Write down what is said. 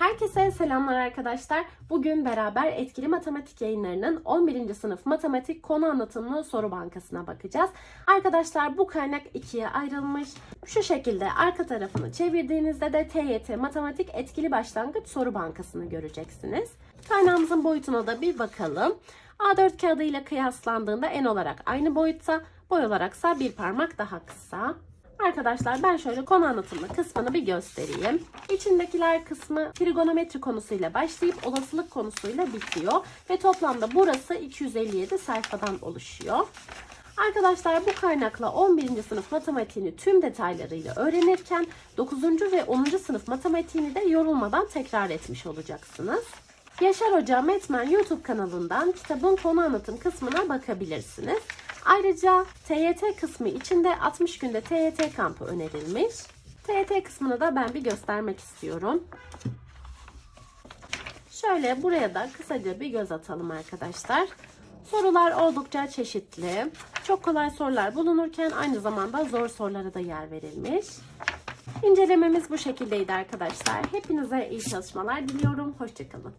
Herkese selamlar arkadaşlar. Bugün beraber Etkili Matematik yayınlarının 11. sınıf matematik konu anlatımlı soru bankasına bakacağız. Arkadaşlar bu kaynak ikiye ayrılmış. Şu şekilde arka tarafını çevirdiğinizde de TYT Matematik Etkili Başlangıç Soru Bankası'nı göreceksiniz. Kaynağımızın boyutuna da bir bakalım. A4 kağıdı ile kıyaslandığında en olarak aynı boyutta, boy olaraksa bir parmak daha kısa. Arkadaşlar ben şöyle konu anlatımlı kısmını bir göstereyim. İçindekiler kısmı trigonometri konusuyla başlayıp olasılık konusuyla bitiyor. Ve toplamda burası 257 sayfadan oluşuyor. Arkadaşlar bu kaynakla 11. sınıf matematiğini tüm detaylarıyla öğrenirken 9. ve 10. sınıf matematiğini de yorulmadan tekrar etmiş olacaksınız. Yaşar Hoca Metmen YouTube kanalından kitabın konu anlatım kısmına bakabilirsiniz. Ayrıca TYT kısmı içinde 60 günde TYT kampı önerilmiş. TYT kısmını da ben bir göstermek istiyorum. Şöyle buraya da kısaca bir göz atalım arkadaşlar. Sorular oldukça çeşitli. Çok kolay sorular bulunurken aynı zamanda zor sorulara da yer verilmiş. İncelememiz bu şekildeydi arkadaşlar. Hepinize iyi çalışmalar diliyorum. Hoşçakalın.